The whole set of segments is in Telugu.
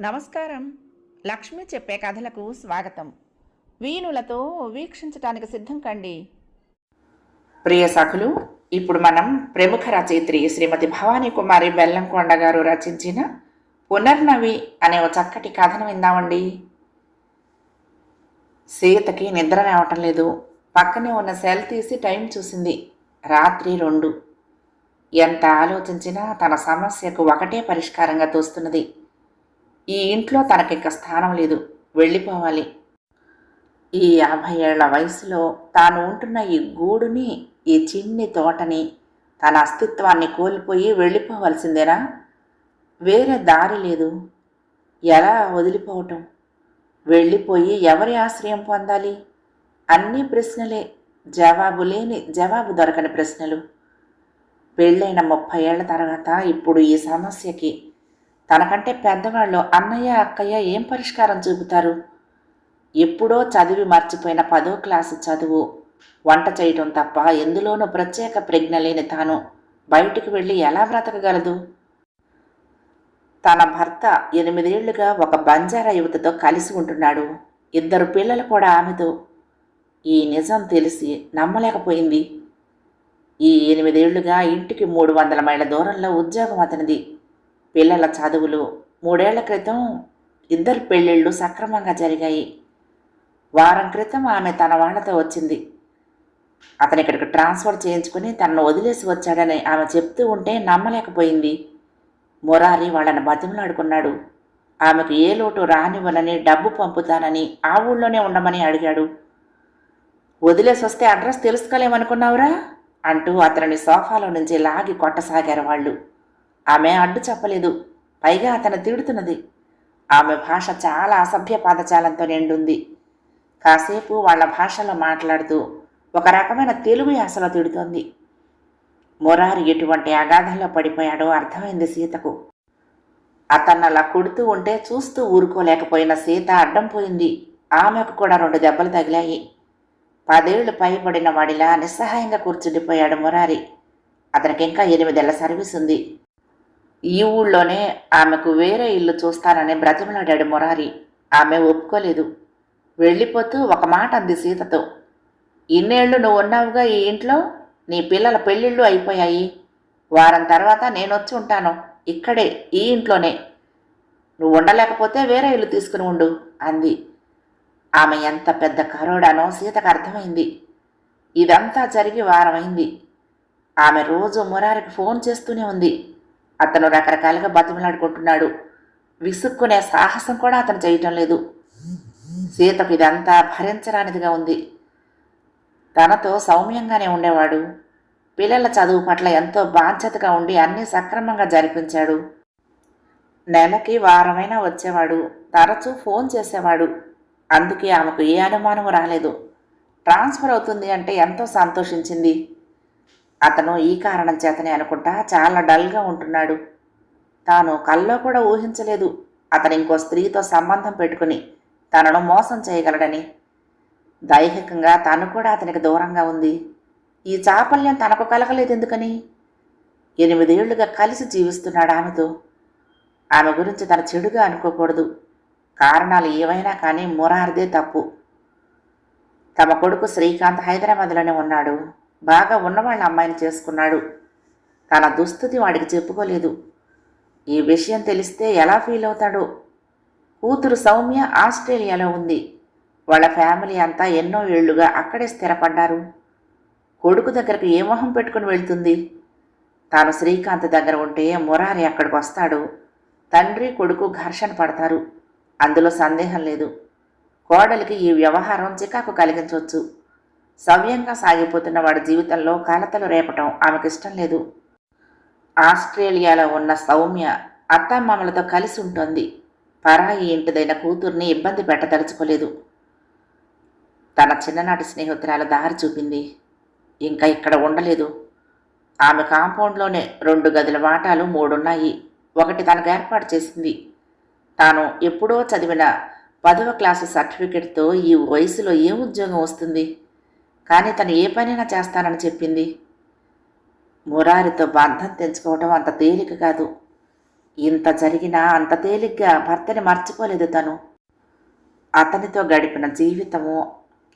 నమస్కారం. లక్ష్మి చెప్పే కథలకు స్వాగతం. వీణులతో వీక్షించటానికి సిద్ధం కండి. ప్రియ సఖులు ఇప్పుడు మనం ప్రముఖ రచయిత్రి శ్రీమతి భవానీ కుమారి బెల్లంకొండ గారు రచించిన పునర్నవి అనే ఒక చక్కటి కథను విందామండి. సీతకి నిద్ర రావటం లేదు. పక్కనే ఉన్న సెల్ తీసి టైం చూసింది. రాత్రి రెండు. ఎంత ఆలోచించినా తన సమస్యకు ఒకటే పరిష్కారంగా తోస్తున్నది. ఈ ఇంట్లో తనకింక స్థానం లేదు. వెళ్ళిపోవాలి. ఈ యాభై ఏళ్ళ వయసులో తాను ఉంటున్న ఈ గూడుని ఈ చిన్ని తోటని తన అస్తిత్వాన్ని కోల్పోయి వెళ్ళిపోవలసిందేనా? వేరే దారి లేదు. ఎలా వదిలిపోవటం? వెళ్ళిపోయి ఎవరి ఆశ్రయం పొందాలి? అన్ని ప్రశ్నలే. జవాబు లేని జవాబు దొరకని ప్రశ్నలు. పెళ్ళైన ముప్పై ఏళ్ళ తర్వాత ఇప్పుడు ఈ సమస్యకి. తనకంటే పెద్దవాళ్ళు అన్నయ్య అక్కయ్య ఏం పరిష్కారం చూపుతారు? ఎప్పుడో చదివి మర్చిపోయిన పదో క్లాసు చదువు. వంట చేయటం తప్ప ఎందులోనూ ప్రత్యేక ప్రజ్ఞ లేని తాను. బయటికి వెళ్ళి ఎలా బ్రతకగలదు? తన భర్త ఎనిమిదేళ్ళుగా ఒక బంజారా యువతతో కలిసి ఉంటున్నాడు. ఇద్దరు పిల్లలు కూడా ఆమెతో. ఈ నిజం తెలిసి నమ్మలేకపోయింది. ఈ ఎనిమిదేళ్ళుగా ఇంటికి మూడు వందల మైళ్ళ దూరంలో ఉద్యోగం అతనిది. పిల్లల చదువులు మూడేళ్ళ క్రితం ఇద్దరు పెళ్ళిళ్ళు సక్రమంగా జరిగాయి. వారం క్రితం ఆమె తన వాళ్ళతో వచ్చింది. అతను ఇక్కడికి ట్రాన్స్ఫర్ చేయించుకుని తనను వదిలేసి వచ్చాడని ఆమె చెప్తూ ఉంటే నమ్మలేకపోయింది. మురారి వాళ్ళని బతిమలాడుకున్నాడు. ఆమెకు ఏ లోటు రానివ్వనని డబ్బు పంపుతానని ఆ ఊళ్ళోనే ఉండమని అడిగాడు. వదిలేసి వస్తే అడ్రస్ తెలుసుకోలేమనుకున్నావురా? అంటూ అతనిని సోఫాలో నుంచి లాగి కొట్టసాగారు వాళ్ళు. ఆమె అడ్డు చెప్పలేదు. పైగా అతను తిడుతున్నది. ఆమె భాష చాలా అసభ్య పదజాలంతో నిండుంది. కాసేపు వాళ్ళ భాషలో మాట్లాడుతూ ఒక రకమైన తెలుగు యాసలో తిడుతోంది. మురారి ఎటువంటి అగాధంలో పడిపోయాడో అర్థమైంది సీతకు. అతను అలా కొడుతూ ఉంటే చూస్తూ ఊరుకోలేకపోయిన సీత అడ్డం పోయింది. ఆమెకు కూడా రెండు దెబ్బలు తగిలాయి. పదేళ్ళు పైబడిన వాడిలా నిస్సహాయంగా కూర్చుండిపోయాడు మురారి. అతనికి ఇంకా ఎనిమిదేళ్ళ సర్వీస్ ఉంది. ఈ ఊళ్ళోనే ఆమెకు వేరే ఇల్లు చూస్తానని బ్రతిమలాడాడు మురారి. ఆమె ఒప్పుకోలేదు. వెళ్ళిపోతూ ఒక మాట అంది సీతతో. ఇన్నేళ్ళు నువ్వు ఉన్నావుగా ఈ ఇంట్లో? నీ పిల్లల పెళ్ళిళ్ళు అయిపోయాయి. వారం తర్వాత నేను వచ్చి ఉంటాను. ఇక్కడే ఈ ఇంట్లోనే. నువ్వు ఉండలేకపోతే వేరే ఇల్లు తీసుకుని ఉండు అంది. ఆమె ఎంత పెద్ద కరోడానో సీతకు అర్థమైంది. ఇదంతా జరిగి వారమైంది. ఆమె రోజు మురారికి ఫోన్ చేస్తూనే ఉంది. అతను రకరకాలుగా బతిమలాడుకుంటున్నాడు. విసుక్కునే సాహసం కూడా అతను చేయటం లేదు. సీతకు ఇదంతా భరించరానిదిగా ఉంది. తనతో సౌమ్యంగానే ఉండేవాడు. పిల్లల చదువు పట్ల ఎంతో బాధ్యతగా ఉండి అన్నీ సక్రమంగా జరిపించాడు. నెలకి వారమైనా వచ్చేవాడు. తరచూ ఫోన్ చేసేవాడు. అందుకే ఆమెకు ఏ అనుమానం రాలేదు. ట్రాన్స్ఫర్ అవుతుంది అంటే ఎంతో సంతోషించింది. అతను ఈ కారణం చేతనే అనుకుంటా చాలా డల్గా ఉంటున్నాడు. తాను కల్లో కూడా ఊహించలేదు. అతను ఇంకో స్త్రీతో సంబంధం పెట్టుకుని తనను మోసం చేయగలడని. దైహికంగా తను కూడా అతనికి దూరంగా ఉంది. ఈ చాపల్యం తనకు కలగలేదు ఎందుకని? ఎనిమిదేళ్ళుగా కలిసి జీవిస్తున్నాడు ఆమెతో. ఆమె గురించి తన చెడుగా అనుకోకూడదు. కారణాలు ఏవైనా కానీ మురారిదే తప్పు. తమ కొడుకు శ్రీకాంత్ హైదరాబాద్లోనే ఉన్నాడు. బాగా ఉన్నవాళ్ళ అమ్మాయిని చేసుకున్నాడు. తన దుస్థితి వాడికి చెప్పుకోలేదు. ఈ విషయం తెలిస్తే ఎలా ఫీల్ అవుతాడో. కూతురు సౌమ్య ఆస్ట్రేలియాలో ఉంది. వాళ్ళ ఫ్యామిలీ అంతా ఎన్నో ఏళ్ళుగా అక్కడే స్థిరపడ్డారు. కొడుకు దగ్గరకు ఏ మొహం పెట్టుకుని వెళ్తుంది? తాను శ్రీకాంత్ దగ్గర ఉంటే మురారి అక్కడికి వస్తాడు. తండ్రి కొడుకు ఘర్షణ పడతారు. అందులో సందేహం లేదు. కోడలికి ఈ వ్యవహారం చికాకు కలిగించవచ్చు సవ్యంగా సాగిపోతున్న వాడి జీవితంలో కలతలు రేపటం ఆమెకు ఇష్టం లేదు. ఆస్ట్రేలియాలో ఉన్న సౌమ్య అత్తమామలతో కలిసి ఉంటుంది. పరాయి ఇంటిదైన కూతుర్ని ఇబ్బంది పెట్టదలుచుకోలేదు. తన చిన్ననాటి స్నేహితురాల దారి చూపింది. ఇంకా ఇక్కడ ఉండలేదు. ఆమె కాంపౌండ్లోనే రెండు గదుల వాటాలు మూడున్నాయి. ఒకటి తనకు ఏర్పాటు చేసింది. తాను ఎప్పుడో చదివిన పదవ క్లాసు సర్టిఫికెట్తో ఈ వయసులో ఏ ఉద్యోగం వస్తుంది? కానీ తను ఏ పనైనా చేస్తానని చెప్పింది. మురారితో బంధం తెంచుకోవటం అంత తేలిక కాదు. ఇంత జరిగినా అంత తేలిగ్గా భర్తని మర్చిపోలేదు తను. అతనితో గడిపిన జీవితము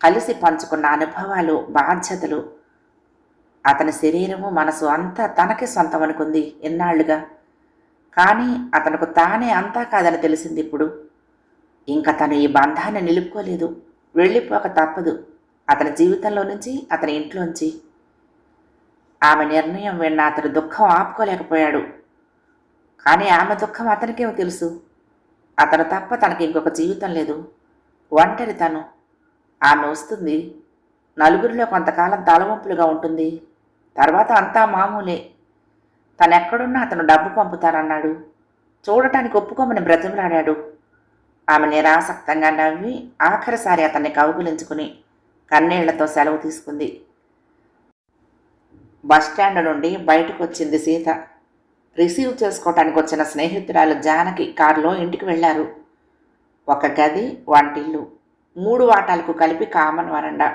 కలిసి పంచుకున్న అనుభవాలు బాధ్యతలు అతని శరీరము మనసు అంతా తనకి సొంతం అనుకుంది ఎన్నాళ్ళుగా కానీ అతనుకు తానే అంతా కాదని తెలిసింది ఇప్పుడు. ఇంకా తను ఈ బంధాన్ని నిలుపుకోలేదు. వెళ్ళిపోక తప్పదు. అతని జీవితంలో నుంచి అతని ఇంట్లోంచి. ఆమె నిర్ణయం విన్న అతడు దుఃఖం ఆపుకోలేకపోయాడు. కానీ ఆమె దుఃఖం అతనికేమో తెలుసు. అతను తప్ప తనకి ఇంకొక జీవితం లేదు. ఒంటరి తను. ఆమె వస్తుంది. నలుగురిలో కొంతకాలం తలవంపులుగా ఉంటుంది. తర్వాత అంతా మామూలే. తనెక్కడున్నా అతను డబ్బు పంపుతానన్నాడు. చూడటానికి ఒప్పుకోమని బ్రతిమలాడాడు. ఆమె నిరాసక్తంగా నవ్వి ఆఖరిసారి అతన్ని కౌగులించుకుని కన్నీళ్ళతో సెలవు తీసుకుంది. బస్టాండ్ నుండి బయటకు వచ్చింది సీత. రిసీవ్ చేసుకోవటానికి వచ్చిన స్నేహితురాలు జానకి కారులో ఇంటికి వెళ్ళారు ఒక గది వంటిల్లు మూడు వాటాలకు కలిపి కామన్ వరండా.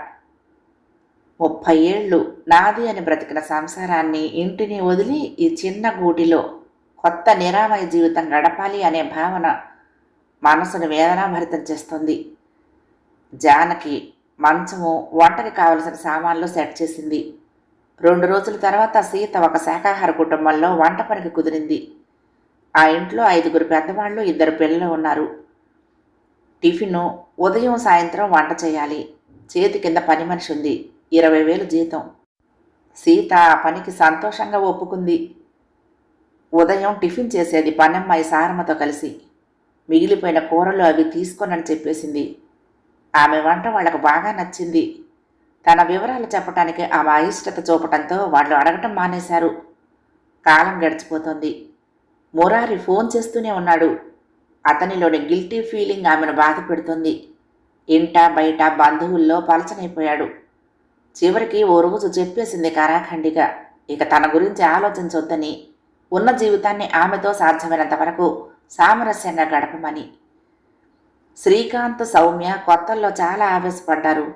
ముప్పై ఏళ్ళు. నాది అని బ్రతికిన సంసారాన్ని ఇంటిని వదిలి ఈ చిన్న గూటిలో కొత్త నిరామయ జీవితం గడపాలి అనే భావన మనసును వేదనాభరితం చేస్తుంది. జానకి మంచము వంటకి కావలసిన సామాన్లు సెట్ చేసింది. రెండు రోజుల తర్వాత సీత ఒక శాకాహార కుటుంబంలో వంట పనికి కుదిరింది. ఆ ఇంట్లో ఐదుగురు పెద్దవాళ్ళు ఇద్దరు పిల్లలు ఉన్నారు. టిఫిను ఉదయం సాయంత్రం వంట చేయాలి. చేతి కింద పని మనిషి ఉంది. ఇరవై వేలు జీతం. సీత ఆ పనికి సంతోషంగా ఒప్పుకుంది. ఉదయం టిఫిన్ చేసేది పనమ్మాయి సారమ్మతో కలిసి. మిగిలిపోయిన కూరలు అవి తీసుకోనని చెప్పేసింది. ఆమె వంట వాళ్ళకు బాగా నచ్చింది. తన వివరాలు చెప్పటానికి ఆమె అయిష్టత చూపటంతో వాళ్ళు అడగటం మానేశారు. కాలం గడిచిపోతోంది. మురారి ఫోన్ చేస్తూనే ఉన్నాడు. అతనిలోని గిల్టీ ఫీలింగ్ ఆమెను బాధ పెడుతుంది ఇంట బయట బంధువుల్లో పలచనైపోయాడు. చివరికి ఓ రోజు చెప్పేసింది కరాఖండిగా ఇక తన గురించి ఆలోచించొద్దని. ఉన్న జీవితాన్ని ఆమెతో సాధ్యమైనంత వరకు సామరస్యంగా గడపమని. శ్రీకాంత్ సౌమ్య కొత్తల్లో చాలా ఆవేశపడ్డారు.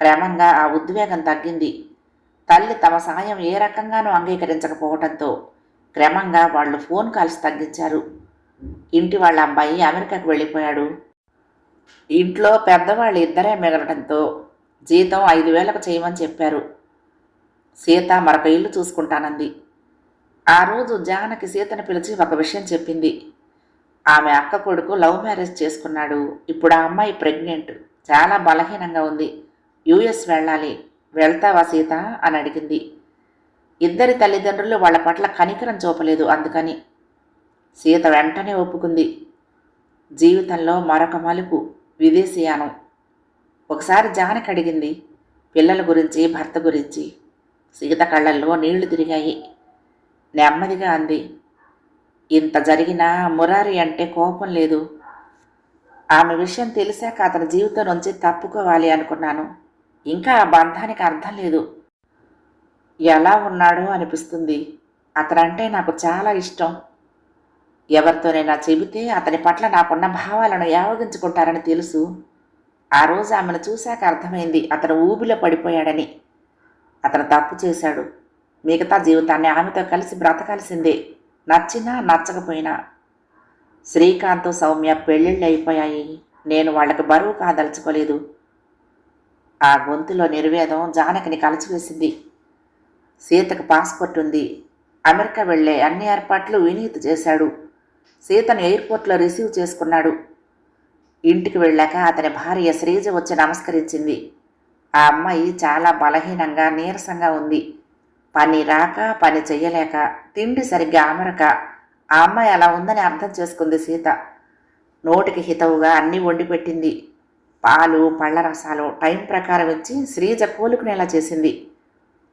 క్రమంగా ఆ ఉద్వేగం తగ్గింది. తల్లి తమ సాయం ఏ రకంగానూ అంగీకరించకపోవడంతో క్రమంగా వాళ్ళు ఫోన్ కాల్స్ తగ్గించారు. ఇంటి వాళ్ళ అబ్బాయి అమెరికాకు వెళ్ళిపోయాడు. ఇంట్లో పెద్దవాళ్ళు ఇద్దరే మిగలడంతో జీతం ఐదు వేలకు చేయమని చెప్పారు. సీత మరొక ఇల్లు చూసుకుంటానంది. ఆ రోజు జానకి సీతను పిలిచి ఒక విషయం చెప్పింది. ఆమె అక్క కొడుకు లవ్ మ్యారేజ్ చేసుకున్నాడు. ఇప్పుడు ఆ అమ్మాయి ప్రెగ్నెంట్. చాలా బలహీనంగా ఉంది. యుఎస్ వెళ్ళాలి. వెళ్తావా సీత? అని అడిగింది. ఇద్దరి తల్లిదండ్రులు వాళ్ళ పట్ల కనికరం చూపలేదు అందుకని. సీత వెంటనే ఒప్పుకుంది. జీవితంలో మరొక మలుపు. విదేశీయానం. ఒకసారి జానకి అడిగింది పిల్లల గురించి భర్త గురించి. సీత కళ్ళల్లో నీళ్ళు తిరిగాయి. నెమ్మదిగా అంది ఇంత జరిగినా మురారి అంటే కోపం లేదు. ఆమె విషయం తెలిసాక అతని జీవితం నుంచి తప్పుకోవాలి అనుకున్నాను. ఇంకా ఆ బంధానికి అర్థం లేదు. ఎలా ఉన్నాడో అనిపిస్తుంది. అతనంటే నాకు చాలా ఇష్టం. ఎవరితోనైనా చెబితే అతని పట్ల నాకున్న భావాలను యావగించుకుంటారని తెలుసు. ఆ రోజు ఆమెను చూశాక అర్థమైంది అతను ఊబిలో పడిపోయాడని. అతను తప్పు చేశాడు. మిగతా జీవితాన్ని ఆమెతో కలిసి బ్రతకాల్సిందే. నచ్చినా నచ్చకపోయినా. శ్రీకాంత్ సౌమ్య పెళ్ళిళ్ళు అయిపోయాయి. నేను వాళ్ళకి బరువు కాదలుచుకోలేదు. ఆ గొంతులో నిర్వేదం జానకిని కలిసివేసింది. సీతకు పాస్పోర్ట్ ఉంది. అమెరికా వెళ్ళే అన్ని ఏర్పాట్లు వినీత్ చేశాడు. సీతను ఎయిర్పోర్ట్లో రిసీవ్ చేసుకున్నాడు. ఇంటికి వెళ్ళాక అతని భార్య శ్రీజ వచ్చి నమస్కరించింది. ఆ అమ్మాయి చాలా బలహీనంగా నీరసంగా ఉంది. పని రాక పని చెయ్యలేక తిండి సరిగ్గా అమరక ఆ అమ్మాయి అలా ఉందని అర్థం చేసుకుంది సీత. నోటికి హితవుగా అన్నీ వండి పెట్టింది. పాలు పళ్ళ రసాలు టైం ప్రకారం ఇచ్చి శ్రీజ కోలుకునేలా చేసింది.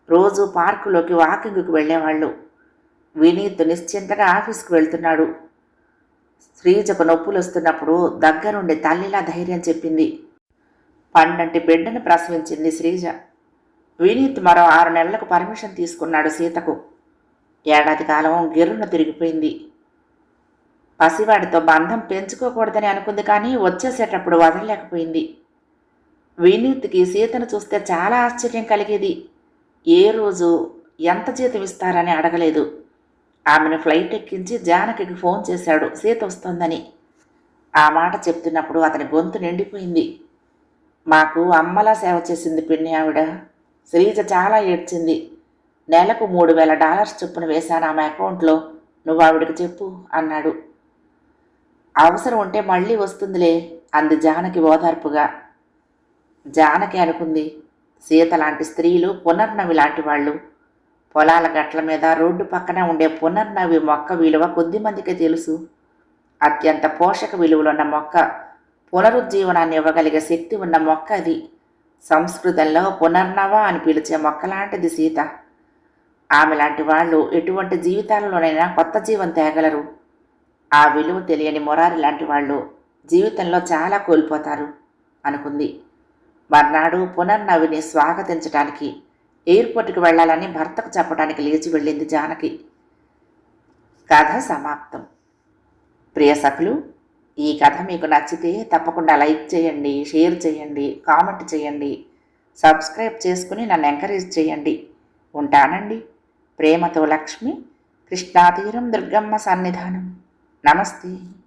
రోజు పార్కులోకి వాకింగ్కి వెళ్ళేవాళ్ళు. వినీత్ నిశ్చింతగా ఆఫీస్కి వెళ్తున్నాడు. శ్రీజకు నొప్పులు వస్తున్నప్పుడు దగ్గరుండి తల్లిలా ధైర్యం చెప్పింది. పండంటి బిడ్డను ప్రసవించింది శ్రీజ. వినీత్ మరో ఆరు నెలలకు పర్మిషన్ తీసుకున్నాడు సీతకు. ఏడాది కాలం గిర్రును తిరిగిపోయింది. పసివాడితో బంధం పెంచుకోకూడదని అనుకుంది కానీ వచ్చేసేటప్పుడు వదలలేకపోయింది. వినీత్కి సీతను చూస్తే చాలా ఆశ్చర్యం కలిగేది. ఏ రోజు ఎంత జీతం ఇస్తారని అడగలేదు. ఆమెను ఫ్లైట్ ఎక్కించి జానకికి ఫోన్ చేశాడు. సీత వస్తోందని. ఆ మాట చెప్తున్నప్పుడు అతని గొంతు నిండిపోయింది. మాకు అమ్మలా సేవ చేసింది పిన్ని ఆవిడ. శ్రీజ చాలా ఏడ్చింది. నెలకు మూడు వేల డాలర్స్ చొప్పున వేశాను ఆమె అకౌంట్లో. నువ్వు ఆవిడకి చెప్పు అన్నాడు. అవసరం ఉంటే మళ్ళీ వస్తుందిలే అంది జానకి ఓదార్పుగా. జానకి అనుకుంది సీత లాంటి స్త్రీలు పునర్నవి లాంటి వాళ్ళు. పొలాల గట్ల మీద రోడ్డు పక్కన ఉండే పునర్నవి మొక్క విలువ కొద్ది మందికి తెలుసు. అత్యంత పోషక విలువలున్న మొక్క పునరుజ్జీవనాన్ని ఇవ్వగలిగే శక్తి ఉన్న మొక్క అది. సంస్కృతంలో పునర్నవ అని పిలిచే మొక్క లాంటిది సీత. ఆమె లాంటి వాళ్ళు ఎటువంటి జీవితాలలోనైనా కొత్త జీవం తేగలరు. ఆ విలువ తెలియని మొరారి లాంటి వాళ్ళు జీవితంలో చాలా కోల్పోతారు అనుకుంది. మర్నాడు పునర్నవిని స్వాగతించడానికి ఎయిర్పోర్ట్కి వెళ్ళాలని భర్తకు చెప్పడానికి లేచి వెళ్ళింది జానకి. కథ సమాప్తం. ప్రియ సఖులు ఈ కథ మీకు నచ్చితే తప్పకుండా లైక్ చేయండి షేర్ చేయండి కామెంట్ చేయండి సబ్స్క్రైబ్ చేసుకుని నన్ను ఎంకరేజ్ చేయండి. ఉంటానండి. ప్రేమతో లక్ష్మి కృష్ణాతీరం దుర్గమ్మ సన్నిధానం. నమస్తే.